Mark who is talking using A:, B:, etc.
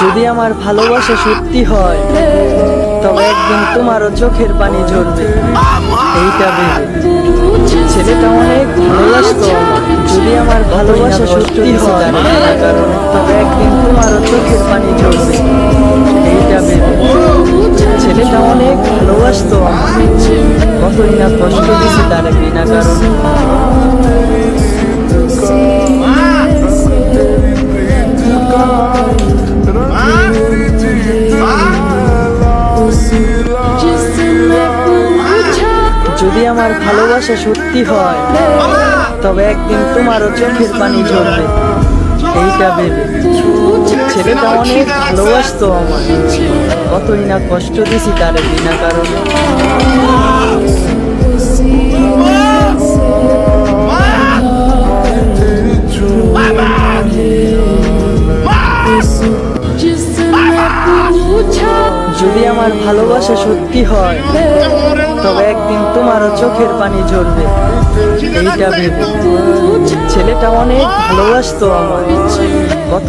A: যদি আমার ভালোবাসা সত্যি হয়, তবে একদিন তোমারও চোখের পানি ঝরবে। এইটা ভেবে ছেলেটা অনেক ভালোবাসত। যদি আমার ভালোবাসা সত্যি হয়, তবে একদিন তোমারও চোখের পানি ঝরবে। এইটা ভেবে ছেলেটা অনেক ভালোবাসতো। কতই না কষ্ট দিছি তার বিনা কারণে। যদি আমার ভালোবাসা সত্যি হয় তবে একদিন তোমারও চোখের পানি ঝরবে। এইটা ভেবে ছেলেটা অনেক ভালোবাসতো আমার কতই না কষ্ট দিছি তার বিনা কারণে। যদি আমার ভালোবাসা সত্যি হয় তবে একদিন তোমারও চোখের পানি ঝরবে। এইটা ভেবে ছেলেটা অনেক ভালোবাসতো আমার কত